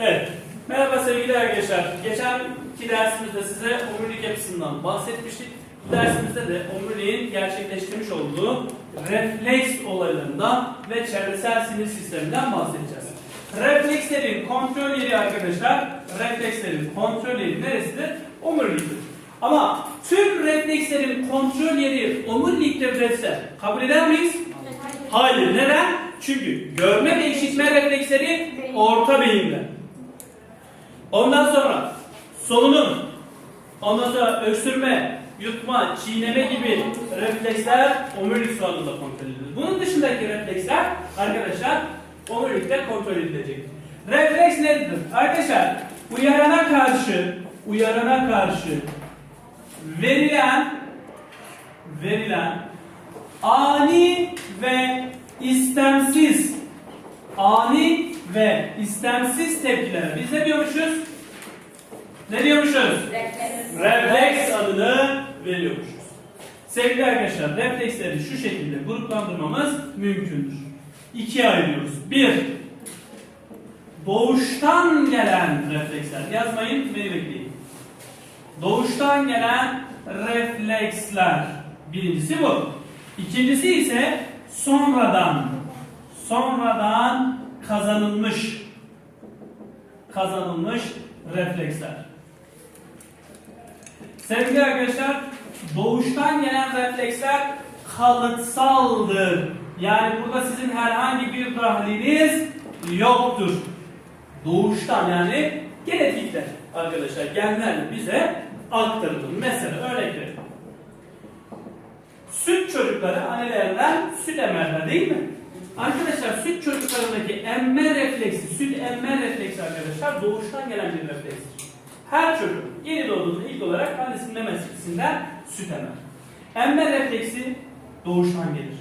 Evet. Merhaba sevgili arkadaşlar. Geçenki dersimizde size omurilik yapısından bahsetmiştik. Bu dersimizde de omuriliğin gerçekleştirmiş olduğu refleks olaylarından ve çevresel sinir sisteminden bahsedeceğiz. Reflekslerin kontrol yeri arkadaşlar, reflekslerin kontrol yeri neresidir? Omuriliktir. Ama tüm reflekslerin kontrol yeri omuriliktir dese kabul eder miyiz? Hayır. Neden? Çünkü görme ve işitme refleksleri orta beyinde. Ondan sonra solunum, ondan sonra öksürme, yutma, çiğneme gibi refleksler omurilik soğanında kontrol edilir. Bunun dışındaki refleksler arkadaşlar omurilikte kontrol edilecek. Refleks nedir? Arkadaşlar uyarana karşı uyarana karşı verilen verilen ani ve istemsiz ani ve istemsiz tepkilere biz ne diyormuşuz? Ne diyormuşuz? Refleks adını veriyormuşuz. Sevgili arkadaşlar, refleksleri şu şekilde gruplandırmamız mümkündür. İkiye ayırıyoruz. Bir, doğuştan gelen refleksler. Yazmayın, beni bekleyin. Doğuştan gelen refleksler. Birincisi bu. İkincisi ise sonradan, sonradan kazanılmış, kazanılmış refleksler. Sevgili arkadaşlar, doğuştan gelen refleksler kalıtsaldır. Yani burada sizin herhangi bir dahliniz yoktur. Doğuştan yani genetikler arkadaşlar genlerle bize aktarılır. Mesela örnek verelim. Süt çocukları annelerinden süt emerler değil mi? Arkadaşlar süt çocuklarındaki emme refleksi, süt emme refleksi arkadaşlar doğuştan gelen bir reflekstir. Her çocuk yeni doğduğunda ilk olarak annesinin memesinden süt emer. Emme refleksi doğuştan gelir.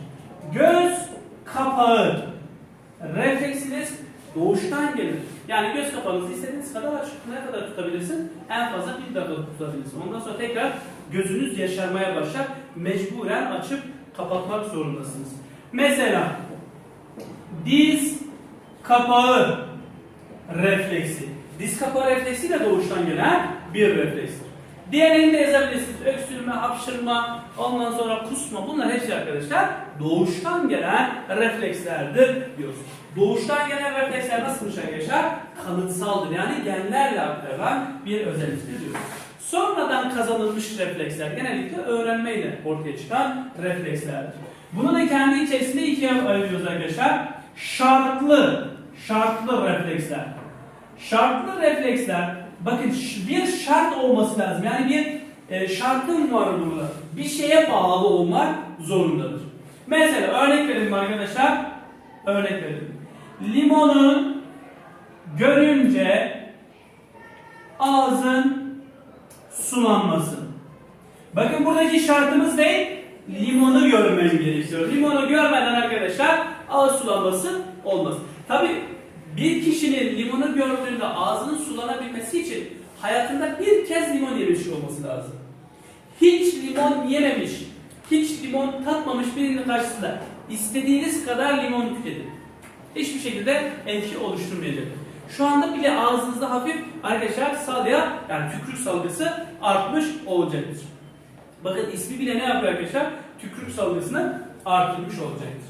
Göz kapağı refleksiniz doğuştan gelir. Yani göz kapağınızı istediğiniz kadar açıp ne kadar tutabilirsin? En fazla bir dakika tutabilirsin. Ondan sonra tekrar gözünüz yaşarmaya başlar. Mecburen açıp kapatmak zorundasınız. Mesela diz kapağı refleksi. Diz kapağı refleksi de doğuştan gelen bir reflekstir. Diğerini de yazabilirsiniz. Öksürme, hapşırma, ondan sonra kusma. Bunlar hepsi arkadaşlar doğuştan gelen reflekslerdir diyoruz. Doğuştan gelen refleksler nasılmış arkadaşlar? Kalıtsaldır. Yani genlerle aktarılan bir özelliktir diyoruz. Sonradan kazanılmış refleksler genellikle öğrenmeyle ortaya çıkan reflekslerdir. Bunu da kendi içerisinde ikiye ayırıyoruz arkadaşlar. Şartlı, şartlı refleksler. Şartlı refleksler, bakın bir şart olması lazım. Yani bir e, şartın var burada. Bir şeye bağlı olmak zorundadır. Mesela örnek verelim arkadaşlar. Örnek verelim. Limonu görünce ağzın sulanması. Bakın buradaki şartımız ne? Limonu görmen gerekiyor. Limonu görmeden arkadaşlar ağız sulanması olmaz. Tabi bir kişinin limonu gördüğünde ağzının sulanabilmesi için hayatında bir kez limon yemiş olması lazım. Hiç limon yememiş, hiç limon tatmamış birinin karşısında istediğiniz kadar limon tüketin. Hiçbir şekilde etki oluşturmayacak. Şu anda bile ağzınızda hafif arkadaşlar salya yani tükürük salgısı artmış olacaktır. Bakın ismi bile ne yapıyor arkadaşlar? Tükürük salgısını artırmış olacaktır.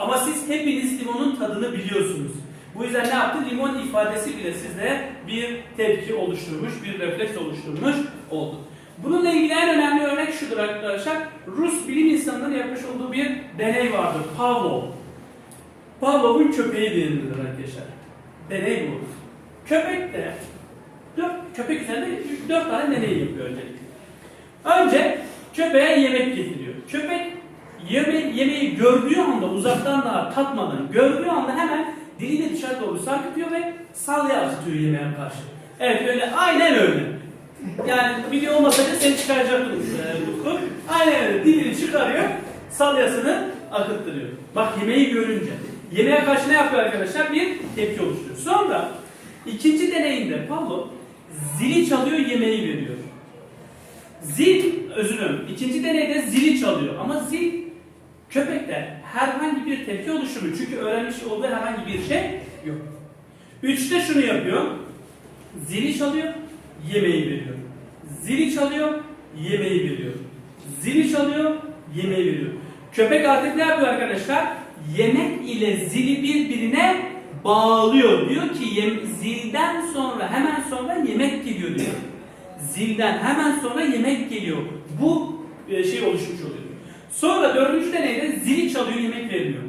Ama siz hepiniz limonun tadını biliyorsunuz. Bu yüzden ne yaptı? Limon ifadesi bile sizde bir tepki oluşturmuş, bir refleks oluşturmuş oldu. Bununla ilgili en önemli örnek şudur arkadaşlar. Rus bilim insanlarının yapmış olduğu bir deney vardır. Pavlov. Pavlov'un köpeği denilir arkadaşlar. Deney bu. Köpek de dört, köpek üzerinde dört tane deney yapıyor öncelikle. Önce köpeğe yemek getiriyor. Köpek yeme, yemeği gördüğü anda uzaktan daha tatmadan gördüğü anda hemen dilini dışarı doğru sarkıtıyor ve salya atıyor yemeğe karşı. Evet öyle aynen öyle. Yani video olmasaydı seni çıkaracaktım e. Aynen öyle dilini çıkarıyor salyasını akıttırıyor. Bak yemeği görünce. Yemeğe karşı ne yapıyor arkadaşlar? Bir tepki oluşturuyor. Sonra ikinci deneyinde Pavlov zili çalıyor yemeği veriyor. Zil, özür dilerim. İkinci deneyde zili çalıyor ama zil köpekte herhangi bir tepki oluşturmuyor. Çünkü öğrenmiş olduğu herhangi bir şey yok. Üçte şunu yapıyor. Zili çalıyor, yemeği veriyor. Zili çalıyor, yemeği veriyor. Zili çalıyor, yemeği veriyor. Köpek artık ne yapıyor arkadaşlar? Yemek ile zili birbirine bağlıyor. Diyor ki yem- zilden sonra hemen sonra yemek geliyor diyor. Zilden hemen sonra yemek geliyor. Bu e, şey oluşmuş oluyor. Sonra dördüncü deneyde zili çalıyor yemek vermiyor.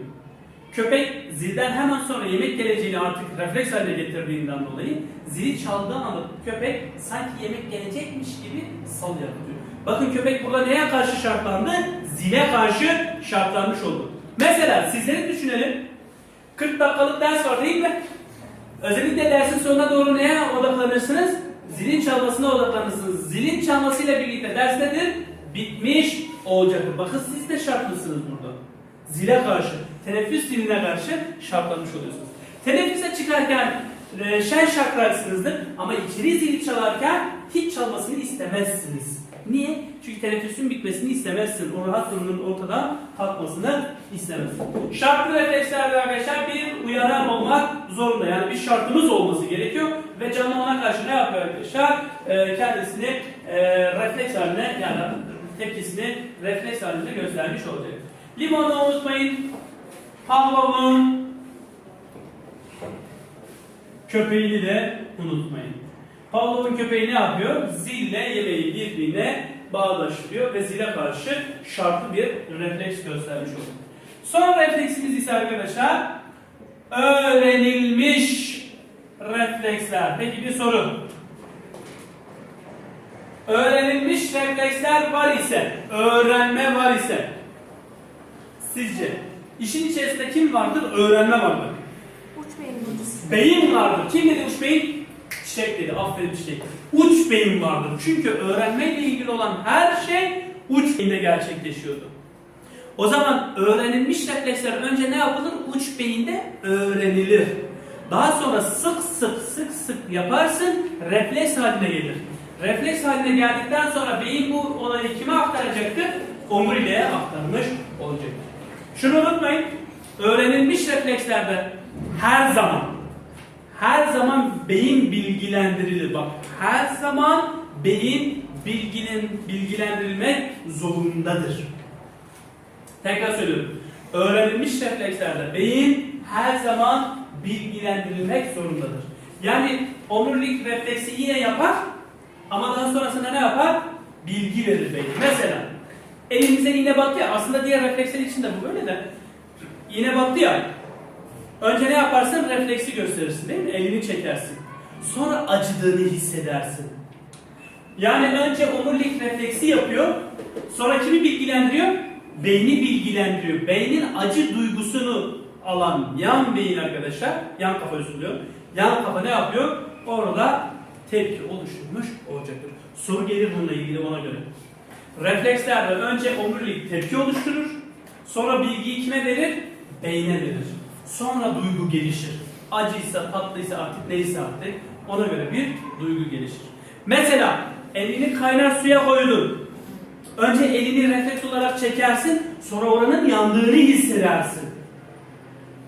Köpek zilden hemen sonra yemek geleceğini artık refleks haline getirdiğinden dolayı zili çaldığı anda köpek sanki yemek gelecekmiş gibi sal yapıyor. Bakın köpek burada neye karşı şartlandı? Zile karşı şartlanmış oldu. Mesela sizleri düşünelim. 40 dakikalık ders var değil mi? Özellikle dersin sonuna doğru neye odaklanırsınız? Zilin çalmasına odaklanırsınız. Zilin çalmasıyla birlikte ders nedir? Bitmiş olacaktır. Bakın siz de şartlısınız burada. Zile karşı, teneffüs ziline karşı şartlanmış oluyorsunuz. Teneffüse çıkarken e, şen şakraksınızdır ama içeri zil çalarken hiç çalmasını istemezsiniz. Niye? Çünkü teneffüsün bitmesini istemezsin. O rahatlığının ortadan kalkmasını istemezsin. Şartlı reflekslerde arkadaşlar bir uyaran olmak zorunda. Yani bir şartımız olması gerekiyor ve canlı ona karşı ne yapıyor arkadaşlar? E, kendisini e, refleks haline yani tepkisini refleks halinde göstermiş olacak. Limonu unutmayın. Pavlov'un köpeğini de unutmayın. Pavlov'un köpeği ne yapıyor? Zille yemeği birbirine bağdaştırıyor ve zile karşı şartlı bir refleks göstermiş oluyor. Son refleksimiz ise arkadaşlar öğrenilmiş refleksler. Peki bir soru. Öğrenilmiş refleksler var ise, öğrenme var ise sizce işin içerisinde kim vardır? Öğrenme vardır. Uç beyin hocası. Beyin vardır. Kim dedi uç beyin? Çiçek dedi. Aferin çiçek. Uç beyin vardır. Çünkü öğrenmeyle ilgili olan her şey uç beyinde gerçekleşiyordu. O zaman öğrenilmiş refleksler önce ne yapılır? Uç beyinde öğrenilir. Daha sonra sık sık sık sık yaparsın, refleks haline gelir. Refleks haline geldikten sonra beyin bu olayı kime aktaracaktır? Omuriliğe aktarmış olacaktır. Şunu unutmayın, öğrenilmiş reflekslerde her zaman, her zaman beyin bilgilendirilir. Bak, her zaman beyin bilginin, bilgilendirilmek zorundadır. Tekrar söylüyorum. Öğrenilmiş reflekslerde beyin her zaman bilgilendirilmek zorundadır. Yani omurilik refleksi yine yapar ama daha sonrasında ne yapar? Bilgi verir beyin. Mesela elimize iğne battı ya aslında diğer refleksler için de bu böyle de iğne battı ya önce ne yaparsın? Refleksi gösterirsin değil mi? Elini çekersin. Sonra acıdığını hissedersin. Yani önce omurilik refleksi yapıyor. Sonra kimi bilgilendiriyor? Beyni bilgilendiriyor. Beynin acı duygusunu alan yan beyin arkadaşlar, yan kafa diliyorum. Yan kafa ne yapıyor? Orada tepki oluşturmuş olacaktır. Soru gelir bununla ilgili ona göre. Reflekslerde önce omurilik tepki oluşturur. Sonra bilgiyi kime verir? Beyne verir. Sonra duygu gelişir. Acıysa, tatlıysa artık neyse artık ona göre bir duygu gelişir. Mesela elini kaynar suya koydun. Önce elini refleks olarak çekersin, sonra oranın yandığını hissedersin.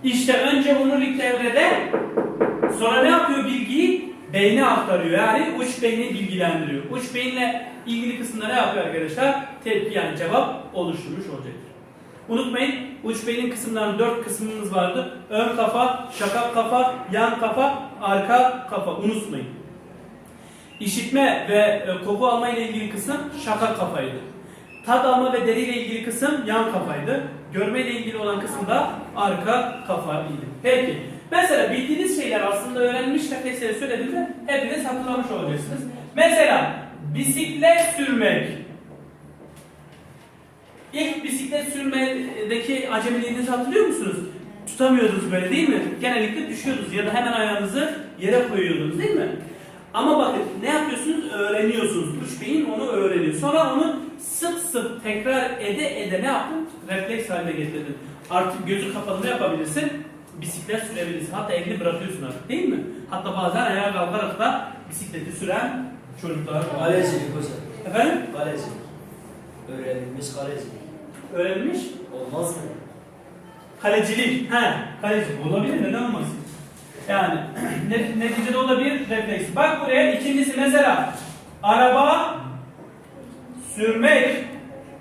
İşte önce omurilik devrede, sonra ne yapıyor bilgiyi? Beyne aktarıyor. Yani uç beyni bilgilendiriyor. Uç beyinle ilgili kısımda ne yapıyor arkadaşlar? Tepki yani cevap oluşturmuş olacaktır. Unutmayın uç beynin kısımlarının dört kısmımız vardı. Ön kafa, şakak kafa, yan kafa, arka kafa. Unutmayın. İşitme ve e, koku alma ile ilgili kısım şaka kafaydı. Tat alma ve deri ile ilgili kısım yan kafaydı. Görme ile ilgili olan kısım da arka kafaydı. Peki. Mesela bildiğiniz şeyler aslında öğrenilmiş refleksleri söylediğimde hepiniz hatırlamış olacaksınız. Mesela bisiklet sürmek. İlk bisiklet sürmedeki acemiliğinizi hatırlıyor musunuz? Tutamıyordunuz böyle değil mi? Genellikle düşüyordunuz ya da hemen ayağınızı yere koyuyordunuz değil mi? Ama bakın ne yapıyorsunuz? Öğreniyorsunuz. Üç beyin onu öğreniyor. Sonra onu sık sık tekrar ede ede ne yaptın? Refleks haline getirdin. Artık gözü kapalı ne yapabilirsin? Bisiklet sürebilirsin. Hatta elini bırakıyorsun artık değil mi? Hatta bazen ayağa kalkarak da bisikleti süren çocuklar var. Kalecilik hocam. Efendim? Kalecilik. Öğrenilmiş kalecilik. Öğrenilmiş. Olmaz mı? Kalecilik. He, kalecilik olabilir neden olmasın? Yani ne- neticede o da bir refleks. Bak buraya ikincisi mesela araba sürmek.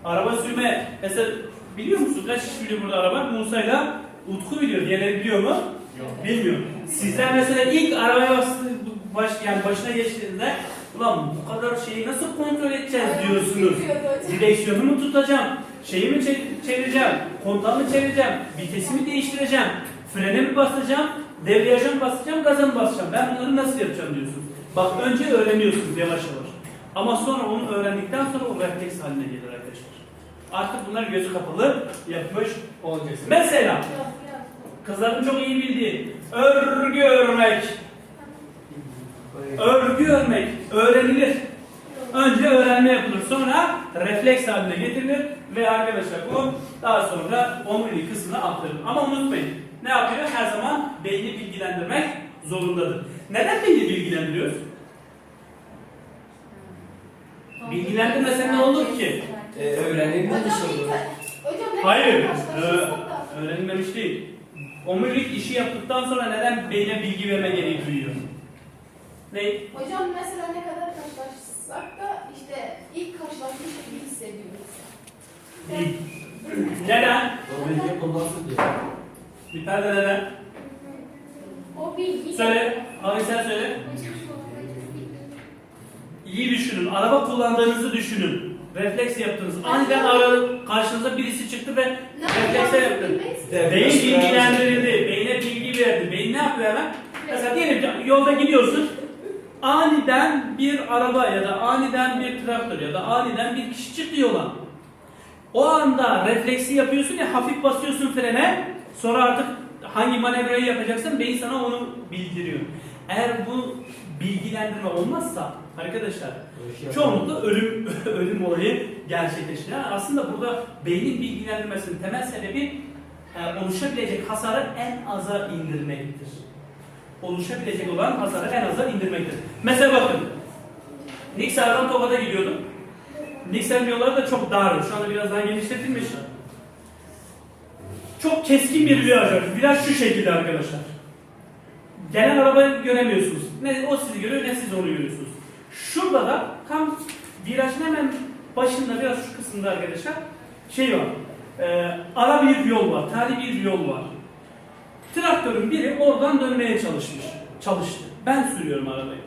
Araba sürme. Mesela biliyor musun kaç kişi biliyor burada araba? Musa'yla Utku biliyor. Diğerleri biliyor mu? Yok. Bilmiyor. Sizler mesela ilk arabaya bastı, baş, yani başına geçtiğinde ulan bu kadar şeyi nasıl kontrol edeceğiz diyorsunuz. Direksiyonu mu tutacağım? Şeyi mi çe- çevireceğim? Kontağı mı çevireceğim? Vitesi mi değiştireceğim? Frene mi basacağım? Debriyaja mı basacağım? Gaza mı basacağım? Ben bunları nasıl yapacağım diyorsunuz. Bak önce öğreniyorsunuz yavaş yavaş. Ama sonra onu öğrendikten sonra o refleks haline gelir arkadaşlar. Artık bunlar gözü kapalı yapmış olacaksın. Mesela kızların çok iyi bildiği örgü örmek. Örgü örmek öğrenilir. Önce öğrenme yapılır. Sonra refleks haline getirilir ve arkadaşlar bu daha sonra omurilik kısmına aktarılır. Ama unutmayın ne yapıyor? Her zaman beyni bilgilendirmek zorundadır. Neden beyni bilgilendiriyoruz? Bilgilendirmesen ne olur ki? Ee, öğrenilme dışı olur. Hayır. Ee, öğrenilmemiş değil. Omurilik işi yaptıktan sonra neden beyne bilgi verme gereği duyuyor? Ne? Hocam mesela ne kadar karşılaşsak da işte ilk karşılaşmış gibi hissediyoruz. Değil. Neden? O bilgi kullansın diye. Bir tane de neden? O bilgi... Söyle. Abi sen söyle. İyi düşünün. Araba kullandığınızı düşünün. Refleks yaptınız. Aniden ara, karşınıza birisi çıktı ve reflekse yaptın. Beyin bilgilendirildi. Beyne bilgi verdi. Beyin ne yapıyor hemen? Mesela diyelim ki yolda gidiyorsun. Aniden bir araba ya da aniden bir traktör ya da aniden bir kişi çıktı yola. O anda refleksi yapıyorsun ya hafif basıyorsun frene. Sonra artık hangi manevrayı yapacaksın beyin sana onu bildiriyor. Eğer bu bilgilendirme olmazsa arkadaşlar çoğunlukla ölüm ölüm olayı gerçekleşir. Yani aslında burada beynin bilgilendirmesinin temel sebebi e, oluşabilecek hasarı en aza indirmektir. Oluşabilecek olan hasarı en aza indirmektir. Mesela bakın. Niksar'dan Tokat'a gidiyordum. Niksar'ın yolları da çok dar. Şu anda biraz daha genişletilmiş. Çok keskin bir viraj. Viraj şu şekilde arkadaşlar. Gelen arabayı göremiyorsunuz. Ne o sizi görüyor ne siz onu görüyorsunuz. Şurada da tam virajın hemen başında biraz şu kısımda arkadaşlar şey var. Ee, ara bir yol var. Tali bir yol var. Traktörün biri oradan dönmeye çalışmış. Çalıştı. Ben sürüyorum arabayı.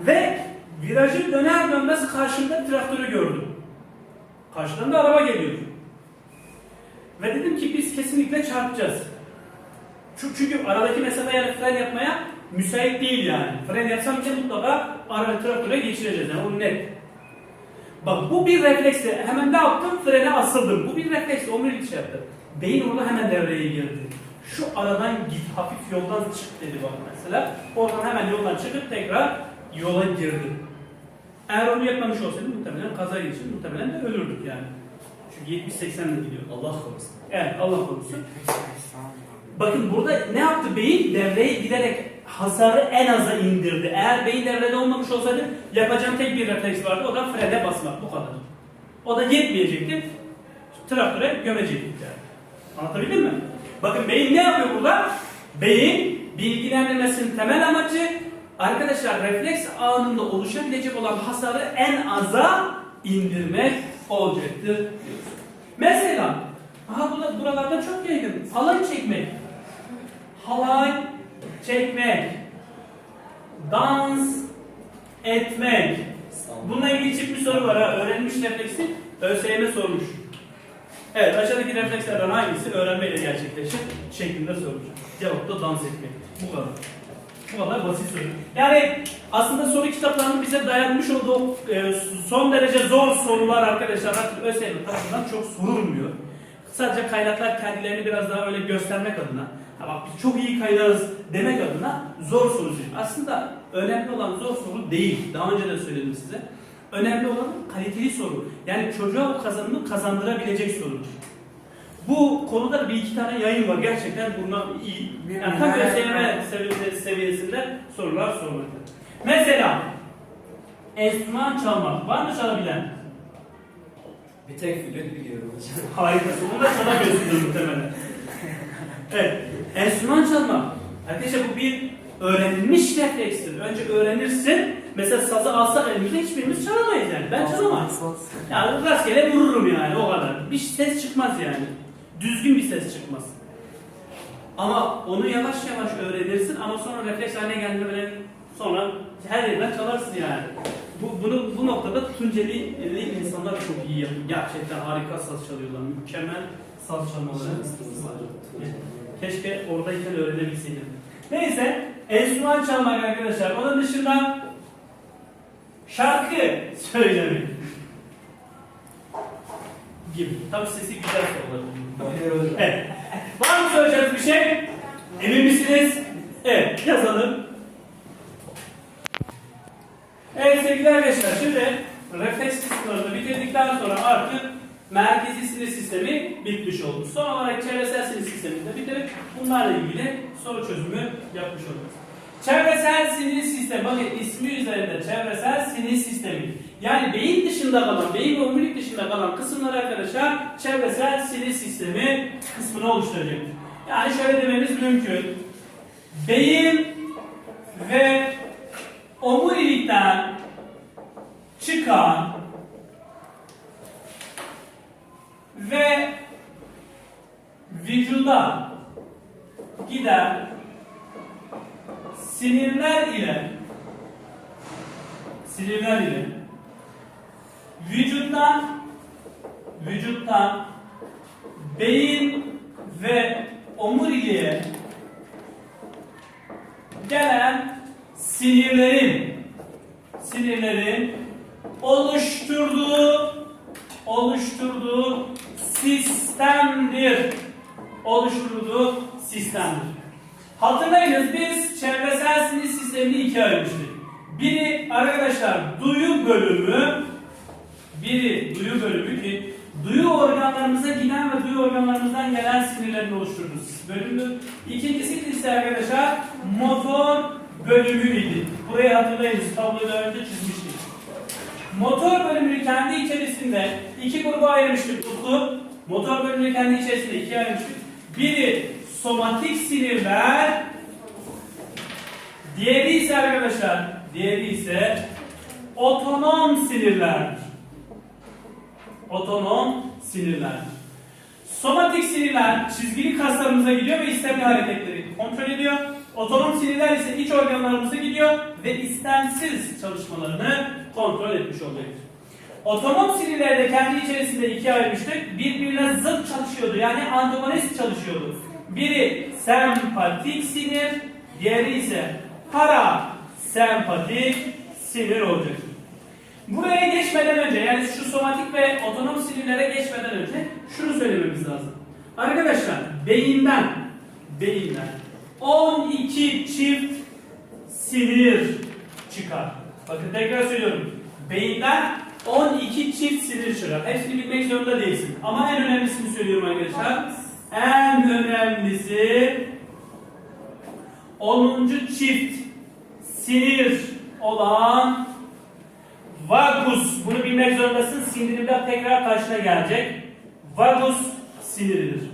Ve virajı döner dönmez karşımda traktörü gördüm. Karşıdan da araba geliyor. Ve dedim ki biz kesinlikle çarpacağız. Çünkü, aradaki mesafe yani fren yapmaya müsait değil yani. Fren yapsam bile mutlaka ara traktöre geçireceğiz yani o net. Bak bu bir refleksle hemen ne yaptım? Frene asıldım. Bu bir refleksle omurilik şey yaptı. Beyin orada hemen devreye girdi. Şu aradan git, hafif yoldan çık dedi bana mesela. Oradan hemen yoldan çıkıp tekrar yola girdim. Eğer onu yapmamış olsaydım muhtemelen kaza geçirdim. Muhtemelen de ölürdük yani. Çünkü 70-80 ile gidiyor. Allah korusun. Evet Allah korusun. Bakın burada ne yaptı beyin? Devreye giderek hasarı en aza indirdi. Eğer beyin devrede olmamış olsaydı yapacağım tek bir refleks vardı. O da frene basmak. Bu kadar. O da yetmeyecekti. Traktöre gömecektik yani. Anlatabildim mi? Bakın beyin ne yapıyor burada? Beyin bilgilendirmesinin temel amacı arkadaşlar refleks anında oluşabilecek olan hasarı en aza indirmek olacaktır. Mesela aha bu da buralarda çok yaygın. Halay çekmek. Halay çekmek. Dans etmek. Bununla ilgili çift bir soru var ha. Öğrenmiş refleksi ÖSYM sormuş. Evet aşağıdaki reflekslerden hangisi öğrenmeyle gerçekleşir şeklinde sormuş. Cevap da dans etmek. Bu kadar. Bu kadar basit soru. Yani aslında soru kitaplarının bize dayanmış olduğu e, son derece zor sorular arkadaşlar artık ÖSYM tarafından çok sorulmuyor. Sadece kaynaklar kendilerini biraz daha öyle göstermek adına, ha bak biz çok iyi kaynağız demek adına zor soru değil. Aslında önemli olan zor soru değil. Daha önce de söyledim size. Önemli olan kaliteli soru. Yani çocuğa o kazanımı kazandırabilecek sorudur. Bu konuda da bir iki tane yayın var. Gerçekten buna iyi. Yani tam ÖSYM seviyesi- seviyesinde sorular sormakta. Mesela enstrüman çalmak. Var mı çalabilen? Bir tek flüt biliyorum hocam. Harikasın. Bunu da çalamıyorsunuz muhtemelen. Evet. Enstrüman çalmak. Arkadaşlar bu bir öğrenilmiş reflekstir. Önce öğrenirsin. Mesela sazı alsak elimizde hiçbirimiz çalamayız yani. Ben çalamam. Yani rastgele vururum yani o kadar. Bir ses çıkmaz yani. Düzgün bir ses çıkmaz. Ama onu yavaş yavaş öğrenirsin ama sonra refleks haline geldiğinde böyle sonra her yerden çalarsın yani. Bu, bunu, bu noktada Tunceli insanlar çok iyi yapıyor. Gerçekten harika saz çalıyorlar. Mükemmel saz çalmaları var. Keşke oradayken öğrenebilseydim. Neyse, enstrüman çalmak arkadaşlar. Onun dışında şarkı söylemek gibi. Tabii sesi güzel olur. Evet. Var mı söyleyeceğiniz bir şey? Emin misiniz? Evet, yazalım. Evet sevgili arkadaşlar, şimdi refleks kısımlarını bitirdikten sonra artık merkezi sinir sistemi bitmiş oldu. Son olarak çevresel sinir sistemini de bunlarla ilgili soru çözümü yapmış olacağız. Çevresel sinir sistemi, bakın ismi üzerinde çevresel sinir sistemi. Yani beyin dışında kalan, beyin ve omurilik dışında kalan kısımlar arkadaşlar çevresel sinir sistemi kısmını oluşturacaktır. Yani şöyle dememiz mümkün. Beyin ve omurilikten çıkan ve vücuda giden sinirler ile sinirler ile vücuttan vücuttan beyin ve omuriliğe gelen sinirlerin sinirlerin oluşturduğu oluşturduğu sistemdir. Oluşturduğu sistemdir. Hatırlayınız biz çevresel sinir sistemini ikiye ayırmıştık. Biri arkadaşlar duyu bölümü, biri duyu bölümü ki duyu organlarımıza giden ve duyu organlarımızdan gelen sinirlerin oluşturduğu bölümdür. İkincisi ise arkadaşlar motor bölümüydü. Burayı hatırlayınız tabloyu daha önce çizmiştik. Motor bölümünü kendi içerisinde iki gruba ayırmıştık Utku. Motor bölümünü kendi içerisinde ikiye ayırmıştık. Biri somatik sinirler, diğeri ise arkadaşlar, diğeri ise otonom sinirler. Otonom sinirler. Somatik sinirler çizgili kaslarımıza gidiyor ve istemli hareketleri kontrol ediyor. Otonom sinirler ise iç organlarımıza gidiyor ve istemsiz çalışmalarını kontrol etmiş olacaktır. Otonom sinirleri de kendi içerisinde ikiye ayırmıştık. Birbirine zıt çalışıyordu. Yani antagonist çalışıyordu. Biri sempatik sinir, diğeri ise parasempatik sinir olacaktır. Buraya geçmeden önce yani şu somatik ve otonom sinirlere geçmeden önce şunu söylememiz lazım. Arkadaşlar beyinden beyinden 12 çift sinir çıkar. Bakın tekrar söylüyorum. Beyinden 12 çift sinir çıkar. Hepsini bilmek zorunda değilsin. Ama en önemlisini söylüyorum arkadaşlar. En önemlisi 10. çift sinir olan vagus. Bunu bilmek zorundasın. Sindirimde tekrar karşına gelecek. Vagus siniridir.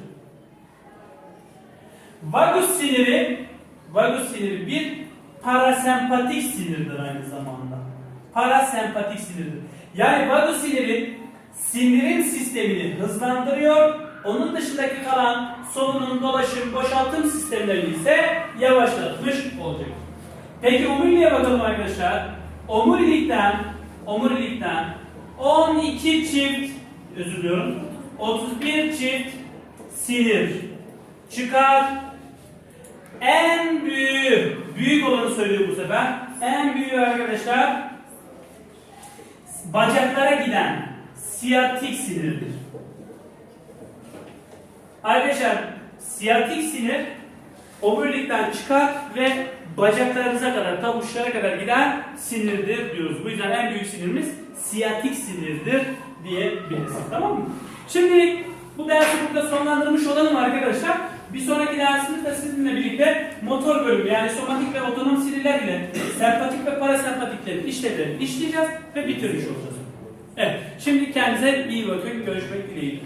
Vagus siniri vagus siniri bir parasempatik sinirdir aynı zamanda. Parasempatik sinirdir. Yani vagus siniri sindirim sistemini hızlandırıyor. Onun dışındaki kalan solunum, dolaşım, boşaltım sistemlerini ise yavaşlatmış olacak. Peki omuriliğe bakalım arkadaşlar. Omurilikten omurilikten 12 çift özür diliyorum 31 çift sinir çıkar. En büyüğü, büyük olanı söylüyor bu sefer. En büyüğü arkadaşlar bacaklara giden siyatik sinirdir. Arkadaşlar siyatik sinir omurilikten çıkar ve bacaklarınıza kadar, tam kadar giden sinirdir diyoruz. Bu yüzden en büyük sinirimiz siyatik sinirdir diyebiliriz. Tamam mı? Şimdi bu dersi burada sonlandırmış olalım arkadaşlar. Bir sonraki dersimizde sizinle birlikte motor bölümü yani somatik ve otonom sinirler ile sempatik ve parasempatiklerin işlevlerini işleyeceğiz ve bitirmiş olacağız. Evet. Şimdi kendinize iyi bakın. Görüşmek dileğiyle.